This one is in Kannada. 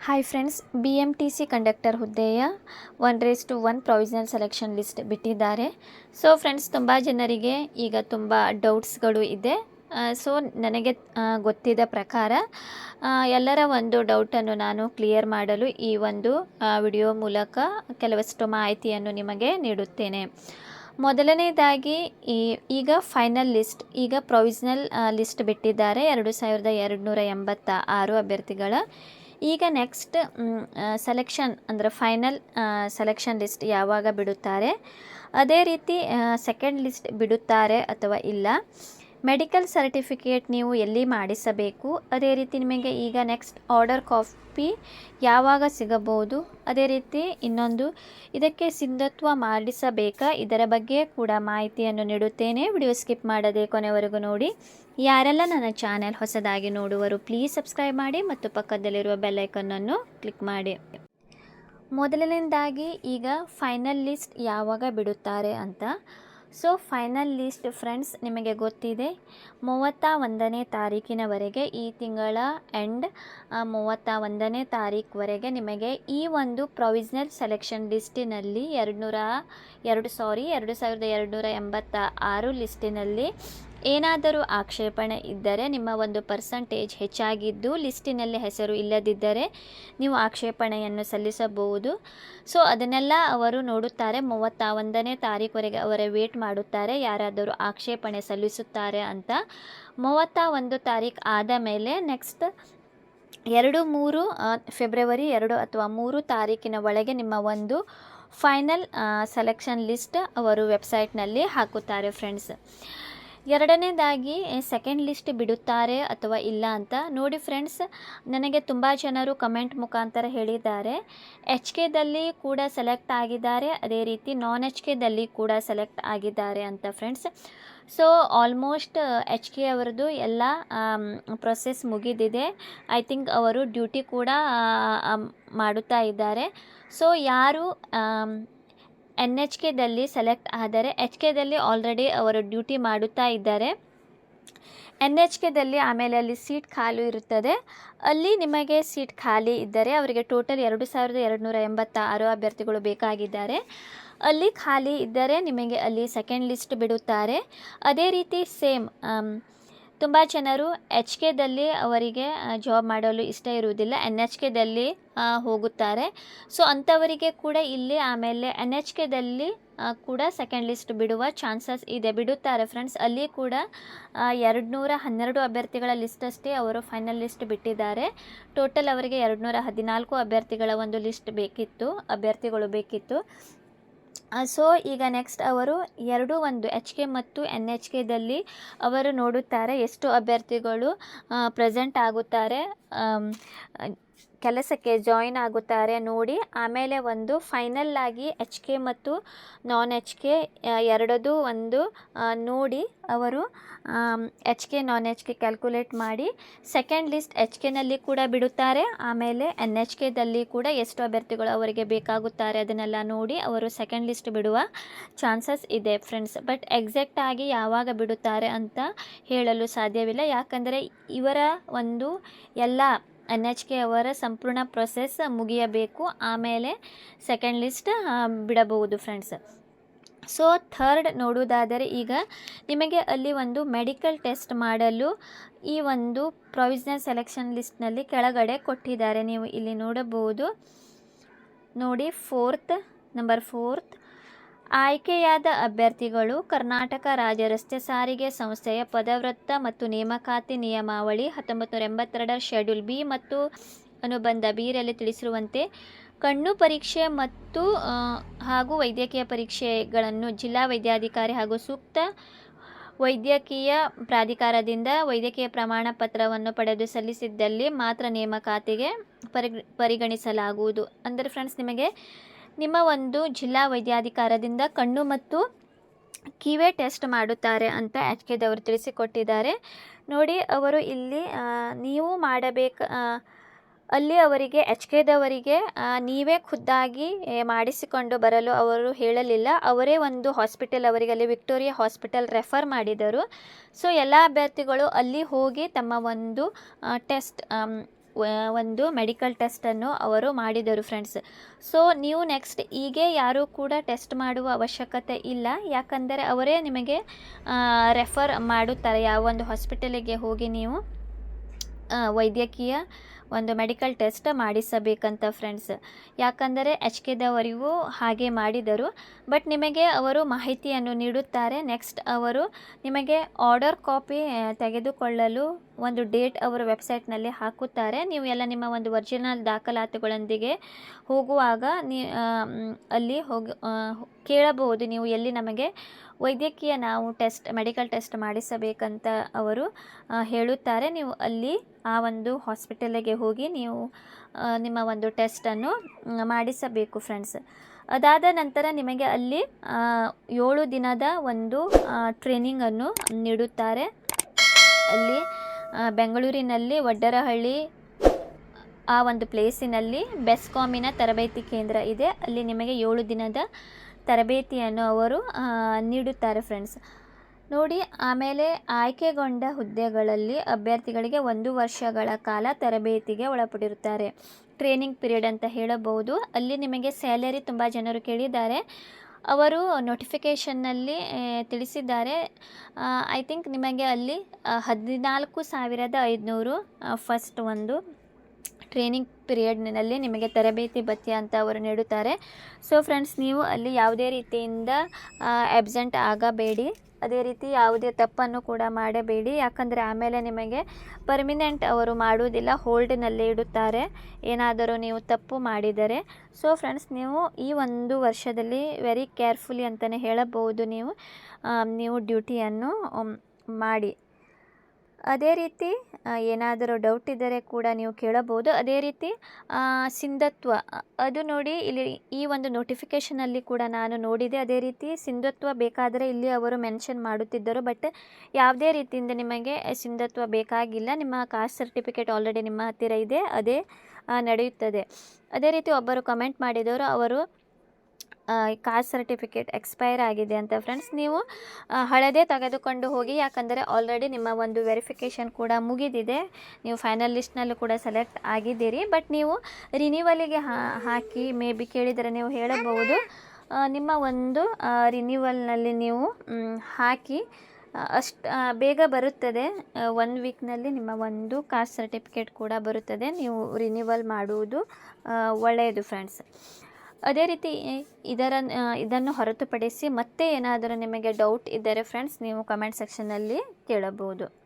Hi friends B M T C conductor ಹುದ್ದೆಯ one race to one provisional selection list ಬಿಟ್ಟಿದ್ದಾರೆ. ಸೊ ಫ್ರೆಂಡ್ಸ್ ತುಂಬ ಜನರಿಗೆ ಈಗ ತುಂಬ ಡೌಟ್ಸ್ಗಳು ಇದೆ. ಸೊ ನನಗೆ ಗೊತ್ತಿದ ಪ್ರಕಾರ ಎಲ್ಲರ ಒಂದು ಡೌಟನ್ನು ನಾನು ಕ್ಲಿಯರ್ ಮಾಡಲು ಈ ಒಂದು ವಿಡಿಯೋ ಮೂಲಕ ಕೆಲವಷ್ಟು ಮಾಹಿತಿಯನ್ನು ನಿಮಗೆ ನೀಡುತ್ತೇನೆ. ಮೊದಲನೇದಾಗಿ, ಈ, ಈಗ ಫೈನಲ್ ಲಿಸ್ಟ್ ಈಗ ಪ್ರೊವಿಷನಲ್ ಲಿಸ್ಟ್ ಬಿಟ್ಟಿದ್ದಾರೆ. ಎರಡು ಸಾವಿರದ ಎರಡು ನೂರ ಎಂಬತ್ತ ಆರು ಅಭ್ಯರ್ಥಿಗಳ ಈಗ ನೆಕ್ಸ್ಟ್ ಸೆಲೆಕ್ಷನ್ ಅಂದರೆ ಫೈನಲ್ ಸೆಲೆಕ್ಷನ್ ಲಿಸ್ಟ್ ಯಾವಾಗ ಬಿಡುತ್ತಾರೆ? ಅದೇ ರೀತಿ ಸೆಕೆಂಡ್ ಲಿಸ್ಟ್ ಬಿಡುತ್ತಾರೆ ಅಥವಾ ಇಲ್ಲ? ಮೆಡಿಕಲ್ ಸರ್ಟಿಫಿಕೇಟ್ ನೀವು ಎಲ್ಲಿ ಮಾಡಿಸಬೇಕು? ಅದೇ ರೀತಿ ನಿಮಗೆ ಈಗ ನೆಕ್ಸ್ಟ್ ಆರ್ಡರ್ ಕಾಪಿ ಯಾವಾಗ ಸಿಗಬಹುದು? ಅದೇ ರೀತಿ ಇನ್ನೊಂದು, ಇದಕ್ಕೆ ಸಿದ್ಧತ್ವ ಮಾಡಿಸಬೇಕಾ? ಇದರ ಬಗ್ಗೆ ಕೂಡ ಮಾಹಿತಿಯನ್ನು ನೀಡುತ್ತೇನೆ. ವಿಡಿಯೋ ಸ್ಕಿಪ್ ಮಾಡದೆ ಕೊನೆವರೆಗೂ ನೋಡಿ. ಯಾರೆಲ್ಲ ನನ್ನ ಚಾನೆಲ್ ಹೊಸದಾಗಿ ನೋಡುವರು, ಪ್ಲೀಸ್ ಸಬ್ಸ್ಕ್ರೈಬ್ ಮಾಡಿ ಮತ್ತು ಪಕ್ಕದಲ್ಲಿರುವ ಬೆಲ್ಲೈಕನ್ನನ್ನು ಕ್ಲಿಕ್ ಮಾಡಿ. ಮೊದಲನೇದಾಗಿ, ಈಗ ಫೈನಲ್ ಲಿಸ್ಟ್ ಯಾವಾಗ ಬಿಡುತ್ತಾರೆ ಅಂತ. ಸೊ ಫೈನಲ್ ಲಿಸ್ಟ್ ಫ್ರೆಂಡ್ಸ್ ನಿಮಗೆ ಗೊತ್ತಿದೆ. ಮೂವತ್ತ ಒಂದನೇ ತಾರೀಕಿನವರೆಗೆ ಈ ತಿಂಗಳ ಎಂಡ್ ಮೂವತ್ತ ಒಂದನೇ ತಾರೀಕುವರೆಗೆ ನಿಮಗೆ ಈ ಒಂದು ಪ್ರೊವಿಷನಲ್ ಸೆಲೆಕ್ಷನ್ ಲಿಸ್ಟಿನಲ್ಲಿ ಎರಡು ನೂರ ಎರಡು ಸಾರಿ ಎರಡು ಸಾವಿರದ ಎರಡು ನೂರ ಎಂಬತ್ತ ಆರು ಲಿಸ್ಟಿನಲ್ಲಿ ಏನಾದರೂ ಆಕ್ಷೇಪಣೆ ಇದ್ದರೆ, ನಿಮ್ಮ ಒಂದು ಪರ್ಸಂಟೇಜ್ ಹೆಚ್ಚಾಗಿದ್ದು ಲಿಸ್ಟಿನಲ್ಲಿ ಹೆಸರು ಇಲ್ಲದಿದ್ದರೆ ನೀವು ಆಕ್ಷೇಪಣೆಯನ್ನು ಸಲ್ಲಿಸಬಹುದು. ಸೊ ಅದನ್ನೆಲ್ಲ ಅವರು ನೋಡುತ್ತಾರೆ. ಮೂವತ್ತ ಒಂದನೇ ತಾರೀಕುವರೆಗೆ ಅವರೇ ವೇಟ್ ಮಾಡುತ್ತಾರೆ. ಯಾರಾದರೂ ಆಕ್ಷೇಪಣೆ ಸಲ್ಲಿಸುತ್ತಾರೆ ಅಂತ. ಮೂವತ್ತ ಒಂದು ತಾರೀಕು ಆದ ಮೇಲೆ ನೆಕ್ಸ್ಟ್ ಎರಡು ಮೂರು ಫೆಬ್ರವರಿ ಎರಡು ಅಥವಾ ಮೂರು ತಾರೀಕಿನ ಒಳಗೆ ನಿಮ್ಮ ಒಂದು ಫೈನಲ್ ಸೆಲೆಕ್ಷನ್ ಲಿಸ್ಟ್ ಅವರು ವೆಬ್ಸೈಟ್ನಲ್ಲಿ ಹಾಕುತ್ತಾರೆ ಫ್ರೆಂಡ್ಸ್ ಎರಡನೇದಾಗಿ ಸೆಕೆಂಡ್ ಲಿಸ್ಟ್ ಬಿಡುತ್ತಾರೆ ಅಥವಾ ಇಲ್ಲ ಅಂತ ನೋಡಿ ಫ್ರೆಂಡ್ಸ್ ನನಗೆ ತುಂಬ ಜನರು ಕಮೆಂಟ್ ಮುಖಾಂತರ ಹೇಳಿದ್ದಾರೆ. ಎಚ್ ಕೆದಲ್ಲಿ ಕೂಡ ಸೆಲೆಕ್ಟ್ ಆಗಿದ್ದಾರೆ, ಅದೇ ರೀತಿ ನಾನ್ ಎಚ್ ಕೆದಲ್ಲಿ ಕೂಡ ಸೆಲೆಕ್ಟ್ ಆಗಿದ್ದಾರೆ ಅಂತ friends so almost H K ಅವರದ್ದು ಎಲ್ಲ ಪ್ರೊಸೆಸ್ ಮುಗಿದಿದೆ. ಐ ಥಿಂಕ್ ಅವರು ಡ್ಯೂಟಿ ಕೂಡ ಮಾಡುತ್ತಾ ಇದ್ದಾರೆ. ಸೊ ಯಾರು ಎನ್ ಎಚ್ ಕೆದಲ್ಲಿ ಸೆಲೆಕ್ಟ್ ಆದರೆ ಎಚ್ ಕೆದಲ್ಲಿ ಆಲ್ರೆಡಿ ಅವರು ಡ್ಯೂಟಿ ಮಾಡುತ್ತಾ ಇದ್ದಾರೆ. ಎನ್ ಎಚ್ ಕೆದಲ್ಲಿ ಆಮೇಲೆ ಅಲ್ಲಿ ಸೀಟ್ ಖಾಲಿ ಇರುತ್ತದೆ. ಅಲ್ಲಿ ನಿಮಗೆ ಸೀಟ್ ಖಾಲಿ ಇದ್ದರೆ ಅವರಿಗೆ ಟೋಟಲ್ ಎರಡು ಸಾವಿರದ ಎರಡು ನೂರ ಎಂಬತ್ತ ಆರು ಅಭ್ಯರ್ಥಿಗಳು ಬೇಕಾಗಿದ್ದಾರೆ. ಅಲ್ಲಿ ಖಾಲಿ ಇದ್ದರೆ ನಿಮಗೆ ಅಲ್ಲಿ ಸೆಕೆಂಡ್ ಲಿಸ್ಟ್ ಬಿಡುತ್ತಾರೆ. ಅದೇ ರೀತಿ ಸೇಮ್ ತುಂಬ ಜನರು ಎಚ್ ಕೆದಲ್ಲಿ ಅವರಿಗೆ ಜಾಬ್ ಮಾಡಲು ಇಷ್ಟ ಇರುವುದಿಲ್ಲ. ಎನ್ ಎಚ್ ಕೆದಲ್ಲಿ ಹೋಗುತ್ತಾರೆ. ಸೊ ಅಂಥವರಿಗೆ ಕೂಡ ಇಲ್ಲಿ ಆಮೇಲೆ ಎನ್ ಎಚ್ ಕೆದಲ್ಲಿ ಕೂಡ ಸೆಕೆಂಡ್ ಲಿಸ್ಟ್ ಬಿಡುವ ಚಾನ್ಸಸ್ ಇದೆ. ಬಿಡುತ್ತಾರೆ ಫ್ರೆಂಡ್ಸ್ ಅಲ್ಲಿ ಕೂಡ ಎರಡು ನೂರ ಹನ್ನೆರಡು ಅಭ್ಯರ್ಥಿಗಳ ಲಿಸ್ಟ್ ಅಷ್ಟೇ ಅವರು ಫೈನಲ್ ಲಿಸ್ಟ್ ಬಿಟ್ಟಿದ್ದಾರೆ. ಟೋಟಲ್ ಅವರಿಗೆ ಎರಡು ನೂರ ಹದಿನಾಲ್ಕು ಅಭ್ಯರ್ಥಿಗಳ ಒಂದು ಲಿಸ್ಟ್ ಬೇಕಿತ್ತು, ಅಭ್ಯರ್ಥಿಗಳು ಬೇಕಿತ್ತು. ಸೊ ಈಗ ನೆಕ್ಸ್ಟ್ ಅವರು ಎರಡು ಒಂದು ಎಚ್ ಕೆ ಮತ್ತು ಎನ್ ಎಚ್ ಕೆದಲ್ಲಿ ಅವರು ನೋಡುತ್ತಾರೆ ಎಷ್ಟು ಅಭ್ಯರ್ಥಿಗಳು ಪ್ರೆಸೆಂಟ್ ಆಗುತ್ತಾರೆ. ಕೆಲಸಕ್ಕೆ ಜಾಯಿನ್ ಆಗುತ್ತಾರೆ ನೋಡಿ. ಆಮೇಲೆ ಒಂದು ಫೈನಲ್ ಆಗಿ ಎಚ್ ಕೆ ಮತ್ತು ನಾನ್ ಎಚ್ ಕೆ ಎರಡದು ಒಂದು ನೋಡಿ ಅವರು H K non H K calculate ಮಾಡಿ ಸೆಕೆಂಡ್ ಲಿಸ್ಟ್ ಎಚ್ ಕೆನಲ್ಲಿ ಕೂಡ ಬಿಡುತ್ತಾರೆ. ಆಮೇಲೆ ಎನ್ ಎಚ್ ಕೆದಲ್ಲಿ ಕೂಡ ಎಷ್ಟು ಅಭ್ಯರ್ಥಿಗಳು ಅವರಿಗೆ ಬೇಕಾಗುತ್ತಾರೆ ಅದನ್ನೆಲ್ಲ ನೋಡಿ ಅವರು ಸೆಕೆಂಡ್ ಲಿಸ್ಟ್ ಬಿಡುವ ಚಾನ್ಸಸ್ ಇದೆ ಫ್ರೆಂಡ್ಸ್ ಬಟ್ ಎಕ್ಸಾಕ್ಟ್ ಆಗಿ ಯಾವಾಗ ಬಿಡುತ್ತಾರೆ ಅಂತ ಹೇಳಲು ಸಾಧ್ಯವಿಲ್ಲ. ಯಾಕಂದರೆ ಇವರ ಒಂದು ಎಲ್ಲ ಎನ್ ಎಚ್ ಕೆ ಅವರ ಸಂಪೂರ್ಣ ಪ್ರೊಸೆಸ್ ಮುಗಿಯಬೇಕು. ಆಮೇಲೆ ಸೆಕೆಂಡ್ ಲಿಸ್ಟ್ ಬಿಡಬಹುದು ಫ್ರೆಂಡ್ಸ್ ಸೊ ಥರ್ಡ್ ನೋಡುವುದಾದರೆ ಈಗ ನಿಮಗೆ ಅಲ್ಲಿ ಒಂದು ಮೆಡಿಕಲ್ ಟೆಸ್ಟ್ ಮಾಡಲು ಈ ಒಂದು ಪ್ರೊವಿಷನಲ್ ಸೆಲೆಕ್ಷನ್ ಲಿಸ್ಟ್ನಲ್ಲಿ ಕೆಳಗಡೆ ಕೊಟ್ಟಿದ್ದಾರೆ. ನೀವು ಇಲ್ಲಿ ನೋಡಬಹುದು. ನೋಡಿ ಫೋರ್ತ್ ನಂಬರ್ ಫೋರ್ತ್ ಆಯ್ಕೆಯಾದ ಅಭ್ಯರ್ಥಿಗಳು ಕರ್ನಾಟಕ ರಾಜ್ಯ ರಸ್ತೆ ಸಾರಿಗೆ ಸಂಸ್ಥೆಯ ಪದವೃತ್ತ ಮತ್ತು ನೇಮಕಾತಿ ನಿಯಮಾವಳಿ ಹತ್ತೊಂಬತ್ತು ನೂರ ಎಂಬತ್ತೆರಡರ ಶೆಡ್ಯೂಲ್ ಬಿ ಮತ್ತು ಅನುಬಂಧ ಬಿರಲ್ಲಿ ತಿಳಿಸಿರುವಂತೆ ಕಣ್ಣು ಪರೀಕ್ಷೆ ಮತ್ತು ಹಾಗೂ ವೈದ್ಯಕೀಯ ಪರೀಕ್ಷೆಗಳನ್ನು ಜಿಲ್ಲಾ ವೈದ್ಯಾಧಿಕಾರಿ ಹಾಗೂ ಸೂಕ್ತ ವೈದ್ಯಕೀಯ ಪ್ರಾಧಿಕಾರದಿಂದ ವೈದ್ಯಕೀಯ ಪ್ರಮಾಣ ಪತ್ರವನ್ನು ಪಡೆದು ಸಲ್ಲಿಸಿದ್ದಲ್ಲಿ ಮಾತ್ರ ನೇಮಕಾತಿಗೆ ಪರಿಗ, ಪರಿಗಣಿಸಲಾಗುವುದು. ಅಂದರೆ ಫ್ರೆಂಡ್ಸ್ ನಿಮಗೆ ನಿಮ್ಮ ಒಂದು ಜಿಲ್ಲಾ ವೈದ್ಯಾಧಿಕಾರದಿಂದ ಕಣ್ಣು ಮತ್ತು ಕಿವೆ ಟೆಸ್ಟ್ ಮಾಡುತ್ತಾರೆ ಅಂತ ಎಚ್ ಕೆದವರು ತಿಳಿಸಿಕೊಟ್ಟಿದ್ದಾರೆ. ನೋಡಿ, ಅವರು ಇಲ್ಲಿ ನೀವು ಮಾಡಬೇಕು ಅಲ್ಲಿ ಅವರಿಗೆ, ಎಚ್ ಕೆದವರಿಗೆ ನೀವೇ ಖುದ್ದಾಗಿ ಮಾಡಿಸಿಕೊಂಡು ಬರಲು ಅವರು ಹೇಳಲಿಲ್ಲ. ಅವರೇ ಒಂದು ಹಾಸ್ಪಿಟಲ್, ಅವರಿಗೆ ಅಲ್ಲಿ ವಿಕ್ಟೋರಿಯಾ ಹಾಸ್ಪಿಟಲ್ ರೆಫರ್ ಮಾಡಿದರು. ಸೊ, ಎಲ್ಲ ಅಭ್ಯರ್ಥಿಗಳು ಅಲ್ಲಿ ಹೋಗಿ ತಮ್ಮ ಒಂದು ಟೆಸ್ಟ್ ಒಂದು ಮೆಡಿಕಲ್ ಟೆಸ್ಟನ್ನು ಅವರು ಮಾಡಿದರು ಫ್ರೆಂಡ್ಸ್ ಸೊ ನೀವು ನೆಕ್ಸ್ಟ್ ಹೀಗೆ ಯಾರೂ ಕೂಡ ಟೆಸ್ಟ್ ಮಾಡುವ ಅವಶ್ಯಕತೆ ಇಲ್ಲ. ಯಾಕಂದರೆ ಅವರೇ ನಿಮಗೆ ರೆಫರ್ ಮಾಡುತ್ತಾರೆ. ಯಾವ ಒಂದು ಹಾಸ್ಪಿಟಲಿಗೆ ಹೋಗಿ ನೀವು. ವೈದ್ಯಕೀಯ ಒಂದು ಮೆಡಿಕಲ್ ಟೆಸ್ಟ್ ಮಾಡಿಸಬೇಕಂತ ಫ್ರೆಂಡ್ಸ್ ಯಾಕಂದರೆ ಎಚ್ ಕೆದವರಿಗೂ ಹಾಗೆ ಮಾಡಿದರು. ಬಟ್ ನಿಮಗೆ ಅವರು ಮಾಹಿತಿಯನ್ನು ನೀಡುತ್ತಾರೆ. ನೆಕ್ಸ್ಟ್ ಅವರು ನಿಮಗೆ ಆರ್ಡರ್ ಕಾಪಿ ತೆಗೆದುಕೊಳ್ಳಲು ಒಂದು ಡೇಟ್ ಅವರು ವೆಬ್ಸೈಟ್ನಲ್ಲಿ ಹಾಕುತ್ತಾರೆ. ನೀವು ಎಲ್ಲ ನಿಮ್ಮ ಒಂದು ಒರಿಜಿನಲ್ ದಾಖಲಾತಿಗಳೊಂದಿಗೆ ಹೋಗುವಾಗ ನೀ ಅಲ್ಲಿ ಹೋಗಿ ಕೇಳಬಹುದು. ನೀವು ಎಲ್ಲಿ ನಮಗೆ ವೈದ್ಯಕೀಯ ನಾವು ಟೆಸ್ಟ್, ಮೆಡಿಕಲ್ ಟೆಸ್ಟ್ ಮಾಡಿಸಬೇಕಂತ ಅವರು ಹೇಳುತ್ತಾರೆ. ನೀವು ಅಲ್ಲಿ ಆ ಒಂದು ಹಾಸ್ಪಿಟಲಿಗೆ ಹೋಗಿ ನೀವು ನಿಮ್ಮ ಒಂದು ಟೆಸ್ಟನ್ನು ಮಾಡಿಸಬೇಕು ಫ್ರೆಂಡ್ಸ್. ಅದಾದ ನಂತರ ನಿಮಗೆ ಅಲ್ಲಿ ಏಳು ದಿನದ ಒಂದು ಟ್ರೈನಿಂಗನ್ನು ನೀಡುತ್ತಾರೆ. ಅಲ್ಲಿ ಬೆಂಗಳೂರಿನಲ್ಲಿ ವಡ್ಡರಹಳ್ಳಿ, ಆ ಒಂದು ಪ್ಲೇಸಿನಲ್ಲಿ ಬೆಸ್ಕಾಮಿನ ತರಬೇತಿ ಕೇಂದ್ರ ಇದೆ. ಅಲ್ಲಿ ನಿಮಗೆ ಏಳು ದಿನದ ತರಬೇತಿಯನ್ನು ಅವರು ನೀಡುತ್ತಾರೆ ಫ್ರೆಂಡ್ಸ್ ನೋಡಿ, ಆಮೇಲೆ ಆಯ್ಕೆಗೊಂಡ ಹುದ್ದೆಗಳಲ್ಲಿ ಅಭ್ಯರ್ಥಿಗಳಿಗೆ ಒಂದು ವರ್ಷಗಳ ಕಾಲ ತರಬೇತಿಗೆ ಒಳಪಡಿರುತ್ತಾರೆ. ಟ್ರೈನಿಂಗ್ ಪೀರಿಯಡ್ ಅಂತ ಹೇಳಬಹುದು. ಅಲ್ಲಿ ನಿಮಗೆ ಸ್ಯಾಲರಿ ತುಂಬ ಜನರು ಕೇಳಿದ್ದಾರೆ. ಅವರು ನೋಟಿಫಿಕೇಷನ್ನಲ್ಲಿ ತಿಳಿಸಿದ್ದಾರೆ. ಐ ಥಿಂಕ್ ನಿಮಗೆ ಅಲ್ಲಿ ಹದಿನಾಲ್ಕು ಸಾವಿರದ ಐದುನೂರು ಫಸ್ಟ್ ಒಂದು. ಟ್ರೈನಿಂಗ್ ಪಿರಿಯಡ್ನಲ್ಲಿ ನಿಮಗೆ ತರಬೇತಿ ಅಂತ ಅವರು ನೀಡುತ್ತಾರೆ. ಸೊ ಫ್ರೆಂಡ್ಸ್ ನೀವು ಅಲ್ಲಿ ಯಾವುದೇ ರೀತಿಯಿಂದ ಆಬ್ಸೆಂಟ್ ಆಗಬೇಡಿ. ಅದೇ ರೀತಿ ಯಾವುದೇ ತಪ್ಪನ್ನು ಕೂಡ ಮಾಡಬೇಡಿ. ಯಾಕಂದರೆ ಆಮೇಲೆ ನಿಮಗೆ ಪರ್ಮಿನೆಂಟ್ ಅವರು ಮಾಡುವುದಿಲ್ಲ ಹೋಲ್ಡ್ನಲ್ಲಿ ಇಡುತ್ತಾರೆ. ಏನಾದರೂ ನೀವು ತಪ್ಪು ಮಾಡಿದರೆ. ಸೊ ಫ್ರೆಂಡ್ಸ್ ನೀವು ಈ ಒಂದು ವರ್ಷದಲ್ಲಿ ವೆರಿ ಕೇರ್ಫುಲಿ ಅಂತಲೇ ಹೇಳಬಹುದು ನೀವು ನೀವು ಡ್ಯೂಟಿಯನ್ನು ಮಾಡಿ. ಅದೇ ರೀತಿ ಏನಾದರೂ ಡೌಟ್ ಇದ್ದರೆ ಕೂಡ ನೀವು ಕೇಳಬಹುದು. ಅದೇ ರೀತಿ ಸಿಂಧುತ್ವ ಅದು ನೋಡಿ ಇಲ್ಲಿ ಈ ಒಂದು ನೋಟಿಫಿಕೇಷನಲ್ಲಿ ಕೂಡ ನಾನು ನೋಡಿದೆ. ಅದೇ ರೀತಿ ಸಿಂಧತ್ವ ಬೇಕಾದರೆ ಇಲ್ಲಿ ಅವರು ಮೆನ್ಷನ್ ಮಾಡುತ್ತಿದ್ದರು. ಬಟ್ ಯಾವುದೇ ರೀತಿಯಿಂದ ನಿಮಗೆ ಸಿಂಧತ್ವ ಬೇಕಾಗಿಲ್ಲ. ನಿಮ್ಮ ಕಾಸ್ಟ್ ಸರ್ಟಿಫಿಕೇಟ್ ಆಲ್ರೆಡಿ ನಿಮ್ಮ ಹತ್ತಿರ ಇದೆ. ಅದೇ ನಡೆಯುತ್ತದೆ. ಅದೇ ರೀತಿ ಒಬ್ಬರು ಕಮೆಂಟ್ ಮಾಡಿದವರು, ಅವರು ಕಾಸ್ಟ್ ಸರ್ಟಿಫಿಕೇಟ್ ಎಕ್ಸ್ಪೈರ್ ಆಗಿದೆ ಅಂತ ಫ್ರೆಂಡ್ಸ್ ನೀವು ಹಳದೇ ತೆಗೆದುಕೊಂಡು ಹೋಗಿ, ಯಾಕಂದರೆ ಆಲ್ರೆಡಿ ನಿಮ್ಮ ಒಂದು ವೆರಿಫಿಕೇಷನ್ ಕೂಡ ಮುಗಿದಿದೆ. ನೀವು ಫೈನಲ್ ಲಿಸ್ಟ್ನಲ್ಲೂ ಕೂಡ ಸೆಲೆಕ್ಟ್ ಆಗಿದ್ದೀರಿ. ಬಟ್ ನೀವು ರಿನ್ಯೂವಲಿಗೆ ಹಾಕಿ ಮೇ ಬಿ ಕೇಳಿದರೆ ನೀವು ಹೇಳಬಹುದು. ನಿಮ್ಮ ಒಂದು ರಿನ್ಯೂವಲ್ನಲ್ಲಿ ನೀವು ಹಾಕಿ ಅಷ್ಟು ಬೇಗ ಬರುತ್ತದೆ. ಒನ್ ವೀಕ್ನಲ್ಲಿ ನಿಮ್ಮ ಒಂದು ಕಾಸ್ಟ್ ಸರ್ಟಿಫಿಕೇಟ್ ಕೂಡ ಬರುತ್ತದೆ. ನೀವು ರಿನ್ಯೂವಲ್ ಮಾಡುವುದು ಒಳ್ಳೆಯದು ಫ್ರೆಂಡ್ಸ್ ಅದೇ ರೀತಿ ಇದರ ಇದನ್ನು ಹೊರತುಪಡಿಸಿ ಮತ್ತೆ ಏನಾದರೂ ನಿಮಗೆ ಡೌಟ್ ಇದ್ದರೆ ಫ್ರೆಂಡ್ಸ್ ನೀವು ಕಮೆಂಟ್ ಸೆಕ್ಷನಲ್ಲಿ ಕೇಳಬಹುದು.